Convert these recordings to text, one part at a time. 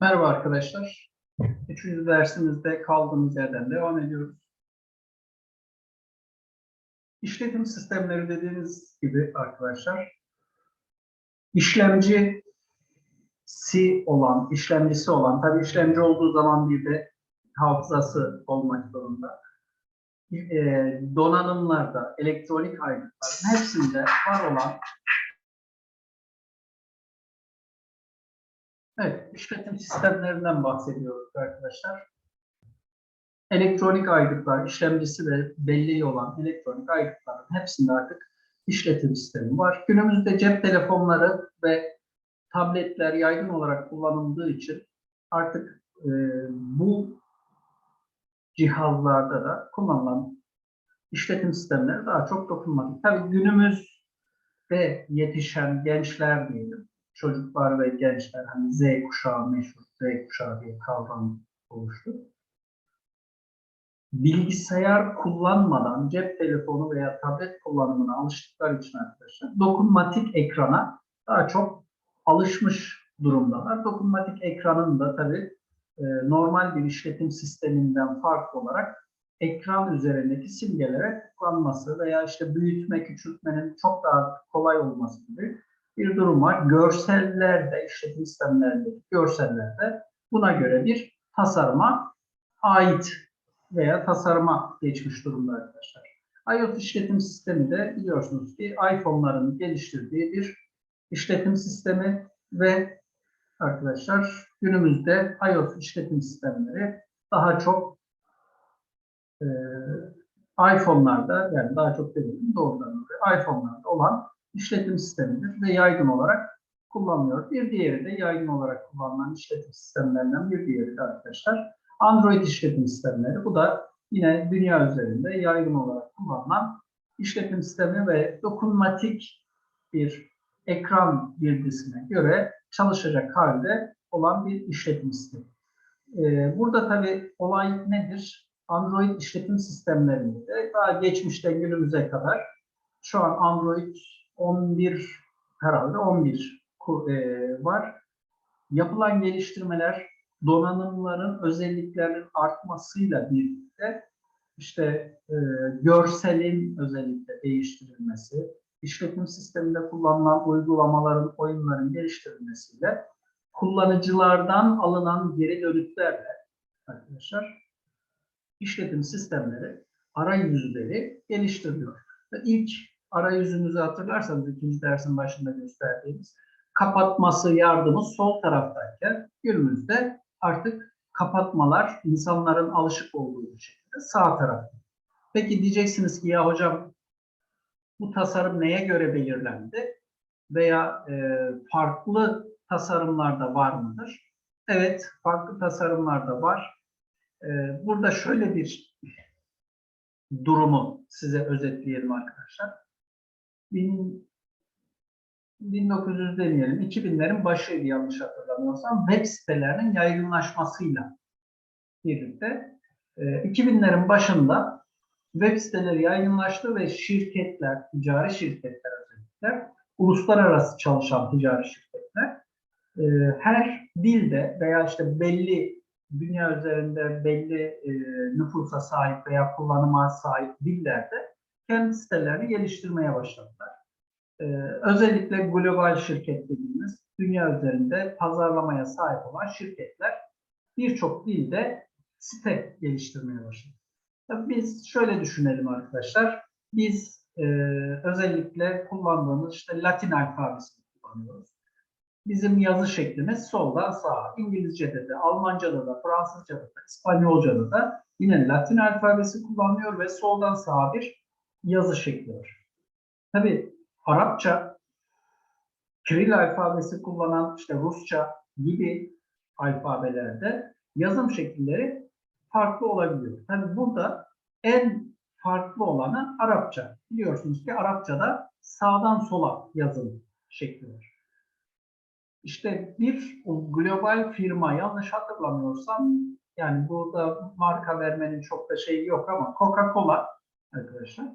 Merhaba arkadaşlar. Üçüncü dersimizde kaldığımız yerden devam ediyoruz. İşletim sistemleri dediğimiz gibi arkadaşlar, işlemcisi olan, işlemcisi olan, tabii işlemci olduğu zaman bir de hafızası olmak zorunda. Ee, donanımlarda, elektronik aygıtların hepsinde var olan Evet, işletim sistemlerinden bahsediyoruz arkadaşlar. Elektronik aygıtlar, işlemcisi ve belleği olan elektronik aygıtların hepsinde artık işletim sistemi var. Günümüzde cep telefonları ve tabletler yaygın olarak kullanıldığı için artık e, bu cihazlarda da kullanılan işletim sistemleri daha çok dokunmatik. Tabii günümüzde yetişen gençler diyelim, çocuklar ve gençler hani Z kuşağı meşhur Z kuşağı diye kavram oluştu. Bilgisayar kullanmadan cep telefonu veya tablet kullanımına alıştıkları için arkadaşlar dokunmatik ekrana daha çok alışmış durumdalar. Dokunmatik ekranın da tabii e, normal bir işletim sisteminden farklı olarak ekran üzerindeki simgelere tıklanması veya işte büyütme, küçültmenin çok daha kolay olması gibi bir durum var. Görsellerde, işletim sistemlerindeki görsellerde buna göre bir tasarıma ait veya tasarıma geçmiş durumda arkadaşlar. iOS işletim sistemi de biliyorsunuz ki iPhone'ların geliştirdiği bir işletim sistemi ve arkadaşlar günümüzde iOS işletim sistemleri daha çok e, iPhone'larda yani daha çok demeyelim doğrudan iPhone'larda olan işletim sistemidir ve yaygın olarak kullanılıyor. Bir diğeri de yaygın olarak kullanılan işletim sistemlerinden bir diğeri de arkadaşlar Android işletim sistemleri. Bu da yine dünya üzerinde yaygın olarak kullanılan işletim sistemi ve dokunmatik bir ekran girdisine göre çalışacak halde olan bir işletim sistemi. Ee, burada tabii olay nedir? Android işletim sistemlerinde daha geçmişten günümüze kadar şu an Android 11 herhalde 11 e, var. Yapılan geliştirmeler donanımların özelliklerinin artmasıyla birlikte işte e, görselin özellikle değiştirilmesi, işletim sisteminde kullanılan uygulamaların, oyunların geliştirilmesiyle kullanıcılardan alınan geri dönütlerle arkadaşlar işletim sistemleri, arayüzleri geliştiriliyor. Ve ilk arayüzünüzü hatırlarsanız ikinci dersin başında gösterdiğimiz kapatması yardımı sol taraftayken günümüzde artık kapatmalar insanların alışık olduğu bir şekilde sağ tarafta. Peki diyeceksiniz ki ya hocam bu tasarım neye göre belirlendi? Veya e, farklı tasarımlarda var mıdır? Evet, farklı tasarımlarda var. E, burada şöyle bir durumu size özetleyelim arkadaşlar. 1900 demeyelim, 2000'lerin başıydı yanlış hatırlamıyorsam, web sitelerinin yaygınlaşmasıyla birlikte 2000'lerin e, başında web siteleri yaygınlaştı ve şirketler, ticari şirketler özellikle, uluslararası çalışan ticari şirketler e, her dilde veya işte belli dünya üzerinde belli e, nüfusa sahip veya kullanıma sahip dillerde kendi sitelerini geliştirmeye başladılar. Ee, özellikle global şirket dediğimiz dünya üzerinde pazarlamaya sahip olan şirketler birçok dilde site geliştirmeye başladı. Tabii biz şöyle düşünelim arkadaşlar. Biz e, özellikle kullandığımız işte Latin alfabesini kullanıyoruz. Bizim yazı şeklimiz soldan sağa. İngilizce'de de, Almanca'da da, Fransızca'da da, İspanyolca'da da yine Latin alfabesi kullanılıyor ve soldan sağa bir yazı şekli var. Tabi Arapça, Kiril alfabesi kullanan işte Rusça gibi alfabelerde yazım şekilleri farklı olabiliyor. Tabi burada en farklı olanı Arapça. Biliyorsunuz ki Arapçada sağdan sola yazım şekli. İşte bir global firma yanlış hatırlamıyorsam yani burada marka vermenin çok da şeyi yok ama Coca-Cola arkadaşlar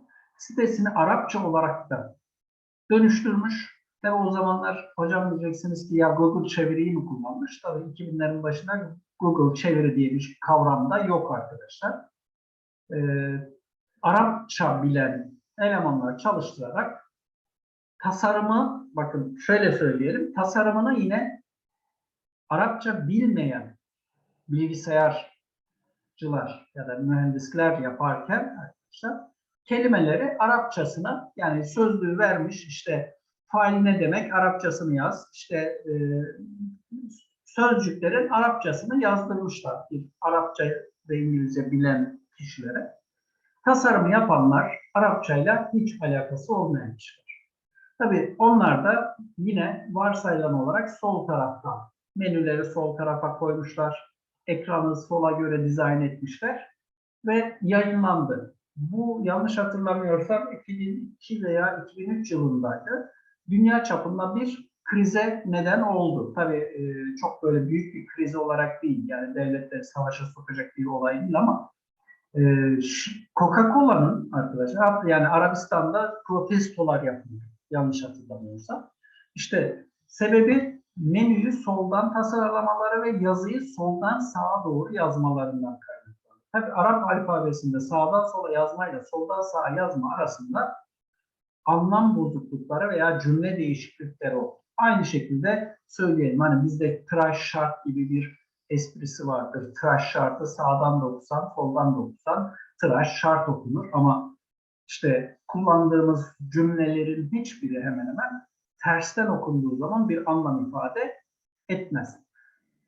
sitesini Arapça olarak da dönüştürmüş Tabi o zamanlar hocam diyeceksiniz ki ya Google çeviriyi mi kullanmış? Tabii 2000'lerin başında Google çeviri diye bir kavram da yok arkadaşlar. Ee, Arapça bilen elemanlar çalıştırarak tasarımı, bakın şöyle söyleyelim, tasarımını yine Arapça bilmeyen bilgisayarcılar ya da mühendisler yaparken arkadaşlar kelimeleri Arapçasına yani sözlüğü vermiş işte fail ne demek Arapçasını yaz işte e, sözcüklerin Arapçasını yazdırmışlar bir Arapça ve İngilizce bilen kişilere. Tasarımı yapanlar Arapçayla hiç alakası olmayan kişiler. Tabii onlar da yine varsayılan olarak sol taraftan menüleri sol tarafa koymuşlar. Ekranı sola göre dizayn etmişler ve yayınlandı. Bu yanlış hatırlamıyorsam 2002 veya 2003 yılındaydı. Dünya çapında bir krize neden oldu. Tabii e, çok böyle büyük bir kriz olarak değil. Yani devletleri savaşa sokacak bir olay değil ama e, Coca-Cola'nın arkadaşlar yani Arabistan'da protestolar yapılıyor. Yanlış hatırlamıyorsam. İşte sebebi menüyü soldan tasarlamaları ve yazıyı soldan sağa doğru yazmalarından kaynaklanıyor. Tabii Arap alfabesinde sağdan sola yazmayla soldan sağa yazma arasında anlam bozuklukları veya cümle değişiklikleri oldu. Aynı şekilde söyleyelim hani bizde tıraş şart gibi bir esprisi vardır. Tıraş şartı sağdan da okusan, soldan da okusan tıraş şart okunur ama işte kullandığımız cümlelerin hiçbiri hemen hemen tersten okunduğu zaman bir anlam ifade etmez.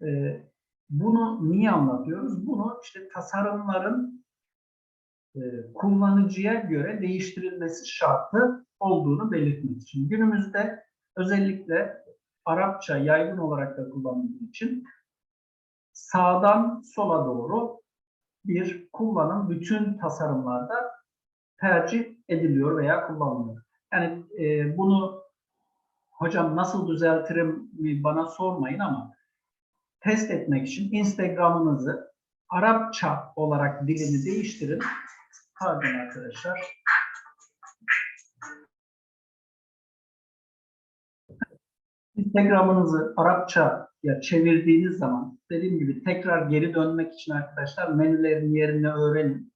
Ee, bunu niye anlatıyoruz? Bunu işte tasarımların e, kullanıcıya göre değiştirilmesi şartı olduğunu belirtmek için. Günümüzde özellikle Arapça yaygın olarak da kullanıldığı için sağdan sola doğru bir kullanım bütün tasarımlarda tercih ediliyor veya kullanılıyor. Yani e, bunu hocam nasıl düzeltirim bana sormayın ama test etmek için Instagram'ınızı Arapça olarak dilini değiştirin. Pardon arkadaşlar. Instagram'ınızı Arapça'ya çevirdiğiniz zaman dediğim gibi tekrar geri dönmek için arkadaşlar menülerin yerini öğrenin.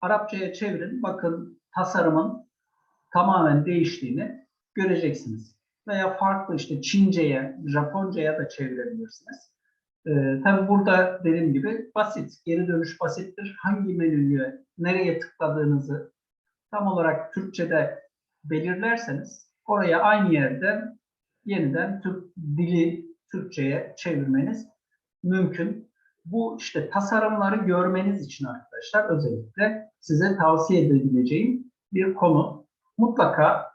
Arapçaya çevirin. Bakın tasarımın tamamen değiştiğini göreceksiniz. Veya farklı işte Çince'ye, Japonca'ya da çevirebilirsiniz. Ee, tabii burada dediğim gibi basit, geri dönüş basittir. Hangi menüye, nereye tıkladığınızı tam olarak Türkçe'de belirlerseniz oraya aynı yerden yeniden Türk dili Türkçe'ye çevirmeniz mümkün. Bu işte tasarımları görmeniz için arkadaşlar özellikle size tavsiye edebileceğim bir konu. Mutlaka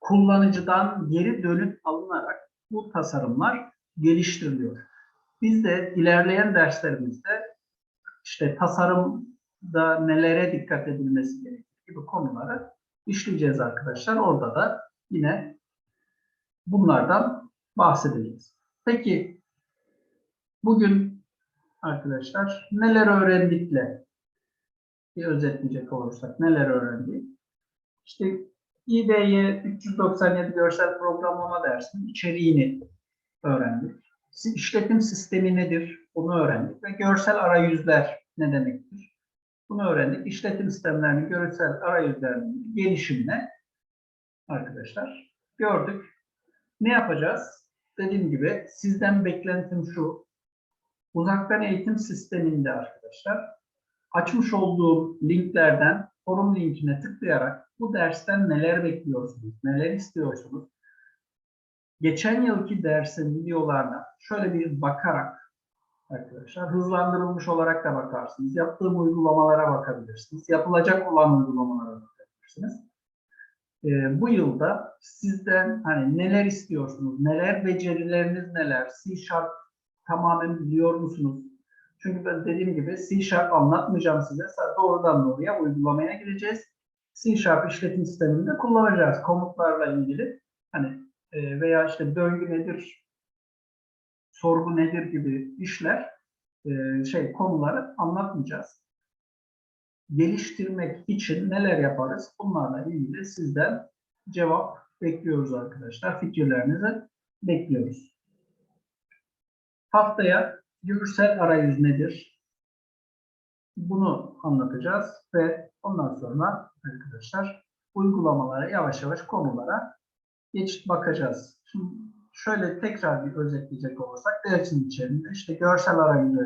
kullanıcıdan geri dönüt alınarak bu tasarımlar geliştiriliyor. Biz de ilerleyen derslerimizde işte tasarımda nelere dikkat edilmesi gerektiği gibi konuları işleyeceğiz arkadaşlar. Orada da yine bunlardan bahsedeceğiz. Peki bugün arkadaşlar neler öğrendikle bir özetleyecek olursak neler öğrendik? İşte İB'ye 397 görsel programlama dersinin içeriğini öğrendik. İşletim sistemi nedir? Bunu öğrendik ve görsel arayüzler ne demektir? Bunu öğrendik. İşletim sistemlerinin görsel arayüzlerinin gelişimine arkadaşlar gördük. Ne yapacağız? Dediğim gibi sizden beklentim şu. Uzaktan eğitim sisteminde arkadaşlar açmış olduğum linklerden forum linkine tıklayarak bu dersten neler bekliyorsunuz, neler istiyorsunuz? Geçen yılki dersin videolarına şöyle bir bakarak arkadaşlar hızlandırılmış olarak da bakarsınız. Yaptığım uygulamalara bakabilirsiniz. Yapılacak olan uygulamalara bakabilirsiniz. Ee, bu yılda sizden hani neler istiyorsunuz, neler becerileriniz neler, C Sharp tamamen biliyor musunuz? Çünkü ben dediğim gibi C Sharp anlatmayacağım size. Doğrudan doğruya uygulamaya gireceğiz. C Sharp işletim sisteminde kullanacağız. Komutlarla ilgili hani e, veya işte döngü nedir, sorgu nedir gibi işler, e, şey konuları anlatmayacağız. Geliştirmek için neler yaparız? Bunlarla ilgili sizden cevap bekliyoruz arkadaşlar. Fikirlerinizi bekliyoruz. Haftaya görsel arayüz nedir? Bunu anlatacağız ve ondan sonra arkadaşlar uygulamalara yavaş yavaş konulara geçip bakacağız. Şimdi şöyle tekrar bir özetleyecek olursak dersin içerisinde işte görsel arayüz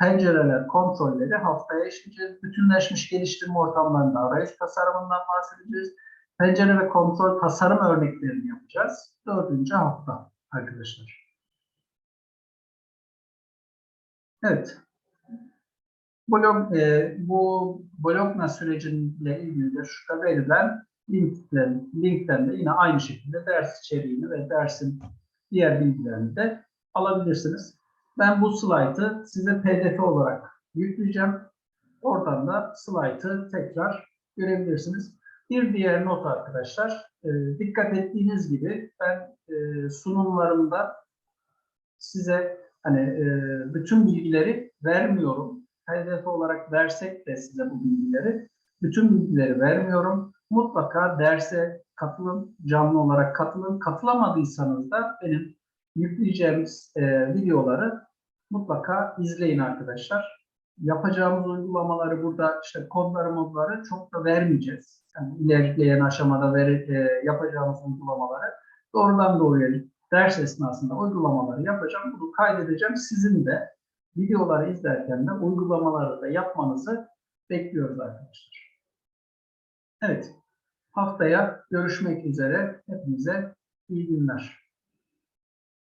pencereler, kontrolleri haftaya işleyeceğiz. Bütünleşmiş geliştirme ortamlarında arayüz tasarımından bahsedeceğiz. Pencere ve kontrol tasarım örneklerini yapacağız. Dördüncü hafta arkadaşlar. Evet. Blog, e, bu Bologna sürecinde ilgili de şurada verilen linkten, linkten de yine aynı şekilde ders içeriğini ve dersin diğer bilgilerini de alabilirsiniz. Ben bu slaytı size pdf olarak yükleyeceğim. Oradan da slaytı tekrar görebilirsiniz. Bir diğer not arkadaşlar, e, dikkat ettiğiniz gibi ben e, sunumlarımda size hani e, bütün bilgileri vermiyorum. PDF olarak versek de size bu bilgileri, bütün bilgileri vermiyorum. Mutlaka derse katılın, canlı olarak katılın. Katılamadıysanız da benim yükleyeceğimiz e, videoları mutlaka izleyin arkadaşlar. Yapacağımız uygulamaları burada işte kodları modları çok da vermeyeceğiz. Yani ilerleyen aşamada ver, e, yapacağımız uygulamaları doğrudan doğruya ders esnasında uygulamaları yapacağım. Bunu kaydedeceğim. Sizin de videoları izlerken de uygulamaları da yapmanızı bekliyoruz arkadaşlar. Evet. Haftaya görüşmek üzere. Hepinize iyi günler.